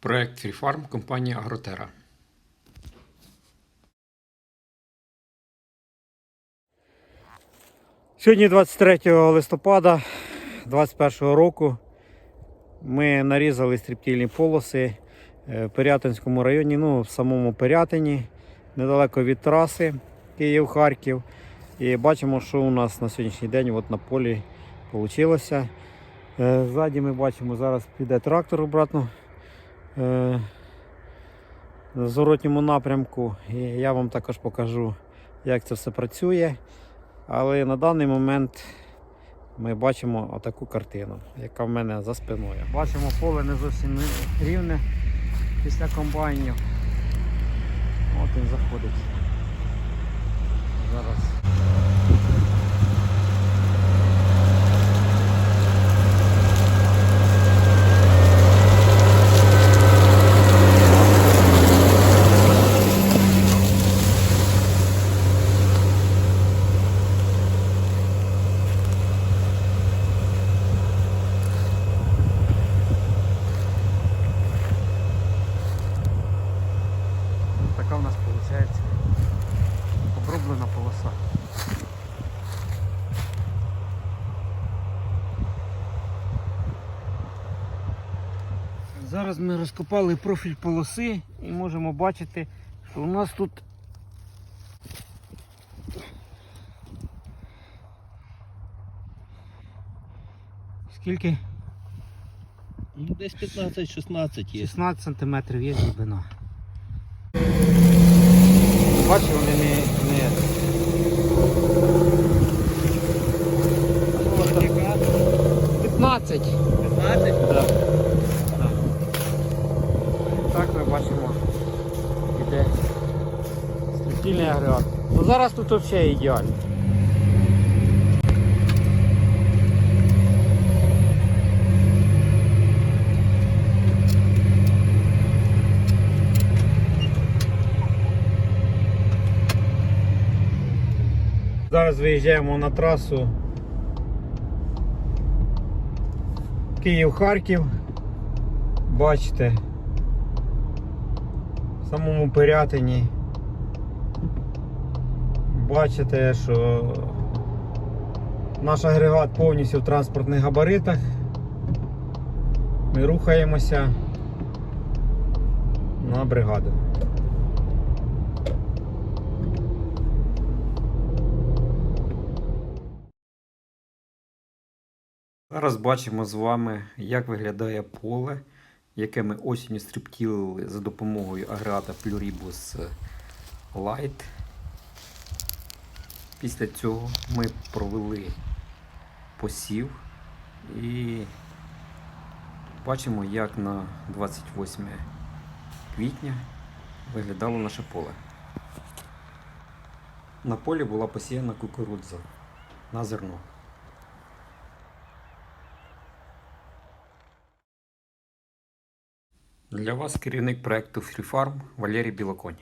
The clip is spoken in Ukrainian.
Проект FreeFarm компанії Агротера. Сьогодні 23 листопада 2021 року ми нарізали стріптільні полоси е, в Пирятинському районі, ну в самому Пирятині, недалеко від траси Київ-Харків. І бачимо, що у нас на сьогоднішній день от на полі вийшло. Ззаді ми бачимо, зараз піде трактор обратно е, зворотньому напрямку. І я вам також покажу, як це все працює. Але на даний момент ми бачимо отаку картину, яка в мене за спиною. Бачимо поле не зовсім рівне після комбайнів. От він заходить. Зараз. Така у нас виходить оброблена полоса. Зараз ми розкопали профіль полоси і можемо бачити, що у нас тут скільки? Ну, десь 15-16 є. 16 сантиметрів є глибина. Бачиш, вони не. не... 15. 15? Да. Да. Так ми бачимо, іде строфільний агрегат. Ну зараз тут взагалі ідеально. Зараз виїжджаємо на трасу Київ-Харків. Бачите, в самому Пирятині. Бачите, що наш агрегат повністю в транспортних габаритах. Ми рухаємося на бригаду. Зараз бачимо з вами, як виглядає поле, яке ми осінню стріптілили за допомогою агрегата Pluribus Light. Після цього ми провели посів і бачимо, як на 28 квітня виглядало наше поле. На полі була посіяна кукурудза на зерно. Для вас керівник проекту FreeFarm Валерій Білоконь.